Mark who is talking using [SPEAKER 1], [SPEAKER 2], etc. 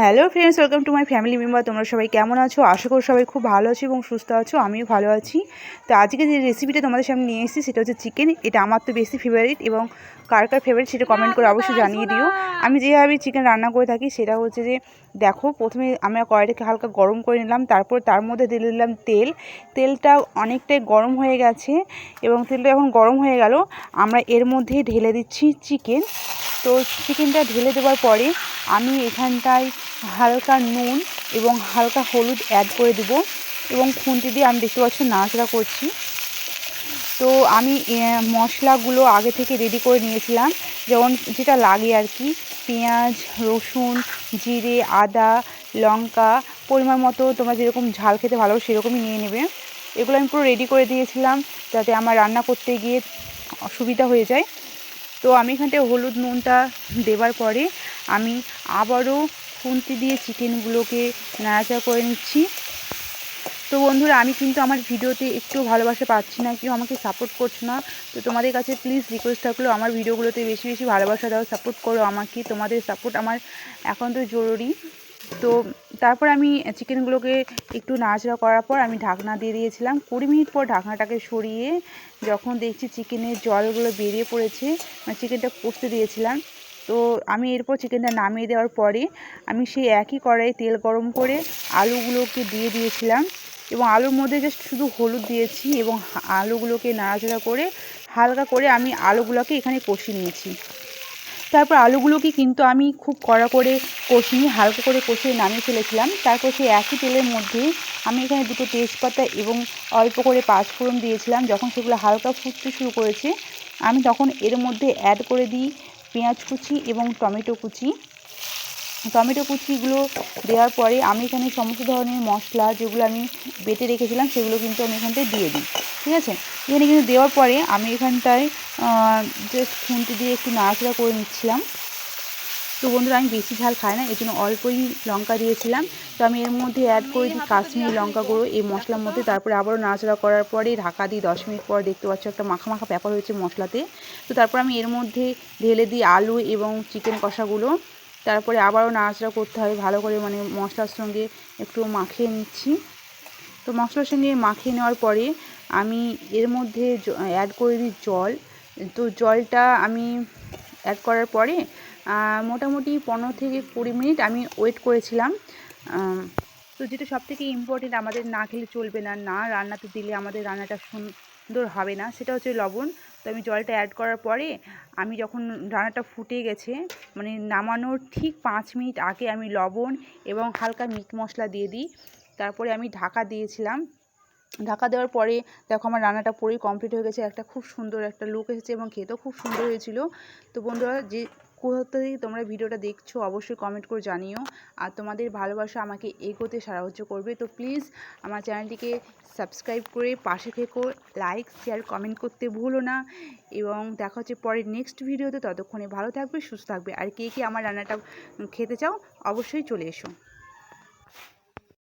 [SPEAKER 1] Hello friends welcome to my family member তোমরা সবাই কেমন আছো? আশা করি সবাই খুব ভালো আছো এবং সুস্থ আছো। আমিও ভালো আছি। তো আজকে যে রেসিপিটা তোমাদের সামনে নিয়ে এসেছি সেটা হচ্ছে চিকেন এটা আমার তো বেশি ফেভারিট এবং কার কার ফেভারিট সেটা কমেন্ট করে অবশ্যই জানিয়ে দিও। আমি যেভাবে চিকেন রান্না করে থাকি সেটা হচ্ছে যে দেখো প্রথমে আমি কড়াইটাকে হালকা গরম করে নিলাম তারপর তার মধ্যে দিয়ে দিলাম তেল। তেলটা অনেকটাই গরম হয়ে গেছে এবং তেলটা এখন গরম হয়ে গেল আমরা এর মধ্যে ঢেলে দিচ্ছি চিকেন তো চিকেনটা ঢেলে দেওয়ার পরে আমি এখানটায় হালকা নুন এবং হালকা হলুদ অ্যাড করে দেব এবং খুন্তি দিয়ে আমি দেখতে পাচ্ছি নাচড়া করছি। তো আমি মশলাগুলো আগে থেকে রেডি করে নিয়েছিলাম। যেমন যেটা লাগে আর কি, পেঁয়াজ, রসুন, জিরে, আদা, লঙ্কা, পরিমাণ মতো তোমরা যেরকম ঝাল খেতে ভালো সেরকমই নিয়ে নেবে। এগুলো আমি পুরো রেডি করে দিয়েছিলাম যাতে আমার রান্না করতে গিয়ে অসুবিধা হয়ে যায়। তো আমি এখানটায় হলুদ নুনটা দেবার পরে আমি আবারও খুন্তি দিয়ে চিকেনগুলোকে নাড়াচা করে নিচ্ছি। তো বন্ধুরা, আমি কিন্তু আমার ভিডিওতে একটু ভালোবাসা পাচ্ছি না, কেউ আমাকে সাপোর্ট করছ না। তো তোমাদের কাছে প্লিজ রিকোয়েস্ট থাকলেও আমার ভিডিওগুলোতে বেশি বেশি ভালোবাসা দাও সাপোর্ট করো আমাকে। তোমাদের সাপোর্ট আমার এখন তো জরুরি। তো তারপর আমি চিকেনগুলোকে একটু নাড়াচাড়া করার পর আমি ঢাকনা দিয়ে দিয়েছিলাম। কুড়ি মিনিট পর ঢাকনাটাকে সরিয়ে যখন দেখছি চিকেনের জলগুলো বেরিয়ে পড়েছে মানে চিকেনটা কষতে দিয়েছিলাম, তো আমি এরপর চিকেনটা নামিয়ে দেওয়ার পরে আমি সেই একই কড়াই তেল গরম করে আলুগুলোকে দিয়ে দিয়েছিলাম এবং আলুর মধ্যে জাস্ট শুধু হলুদ দিয়েছি এবং আলুগুলোকে নাড়াচাড়া করে হালকা করে আমি আলুগুলোকে এখানে কষিয়ে নিয়েছি। তারপর আলুগুলোকে কিন্তু আমি খুব কড়া করে কষিয়ে, হালকা করে কষিয়ে নামিয়ে ফেলেছিলাম। তারপর সেই একই তেলের মধ্যে আমি এখানে দুটো তেজপাতা এবং অল্প করে পাঁচফোড়ন দিয়েছিলাম। যখন সেগুলো হালকা ফুটতে শুরু করেছে, আমি তখন এর মধ্যে অ্যাড করে দিই পেঁয়াজ কুচি এবং টমেটো কুচি। টমেটো কুচিগুলো দেওয়ার পরে আমি এখানে সমস্ত ধরনের মশলা যেগুলো আমি বেটে রেখেছিলাম, সেগুলো কিন্তু আমি এখানটায় দিয়ে দিই, ঠিক আছে? এখানে কিন্তু দেওয়ার পরে আমি এখানটায় জাস্ট খুন্তি দিয়ে একটু নাড়াচাড়া করে নিচ্ছিলাম। তো বন্ধুরা, আমি বেশি ঝাল খাই না এই জন্য অল্পই লঙ্কা দিয়েছিলাম। তো আমি এর মধ্যে অ্যাড করে দিই কাশ্মীরি লঙ্কা গুঁড়ো এই মশলার মধ্যে, তারপরে আবারও নাড়াচাড়া করার পরে ঢাকা দিই দশ মিনিট পর দেখতে পাচ্ছ একটা মাখা মাখা ব্যাপার হয়েছে মশলাতে। তো তারপর আমি এর মধ্যে ঢেলে দিই আলু এবং চিকেন কষাগুলো। তারপরে আবারও নাড়াচাড়া করতে হয় ভালো করে মানে মশলার সঙ্গে একটু মাখিয়ে নিচ্ছি। তো মশলার সঙ্গে মাখিয়ে নেওয়ার পরে আমি এর মধ্যে অ্যাড করে দিই জল। তো জলটা আমি অ্যাড করার পরে মোটামুটি পনেরো থেকে কুড়ি মিনিট আমি ওয়েট করেছিলাম। তো যেটা সবথেকে ইম্পর্টেন্ট আমাদের না খেলে চলবে না না রান্নাতে দিলে আমাদের রান্নাটা সুন্দর হবে না, সেটা হচ্ছে লবণ। তো আমি জলটা অ্যাড করার পরে আমি যখন রান্নাটা ফুটে গেছে মানে নামানোর ঠিক পাঁচ মিনিট আগে আমি লবণ এবং হালকা মিট মশলা দিয়ে দিই। তারপরে আমি ঢাকা দিয়েছিলাম। ঢাকা দেওয়ার পরে দেখো আমার রান্নাটা পুরোই কমপ্লিট হয়ে গেছে। একটা খুব সুন্দর একটা লুক এসেছে এবং খেতেও খুব সুন্দর হয়েছিল। তো বন্ধুরা, যে কোথা থেকে তোমরা ভিডিওটা দেখছ অবশ্যই কমেন্ট করে জানিও। আর তোমাদের ভালোবাসা আমাকে এগোতে সাহায্য করবে। তো প্লিজ আমার চ্যানেলটিকে সাবস্ক্রাইব করে পাশে থেকো লাইক শেয়ার কমেন্ট করতে ভুলো না। এবং দেখা হচ্ছে পরের নেক্সট ভিডিওতে ততক্ষণে ভালো থাকবে, সুস্থ থাকবে। আর কে কে আমার রান্নাটা খেতে চাও, অবশ্যই চলে এসো।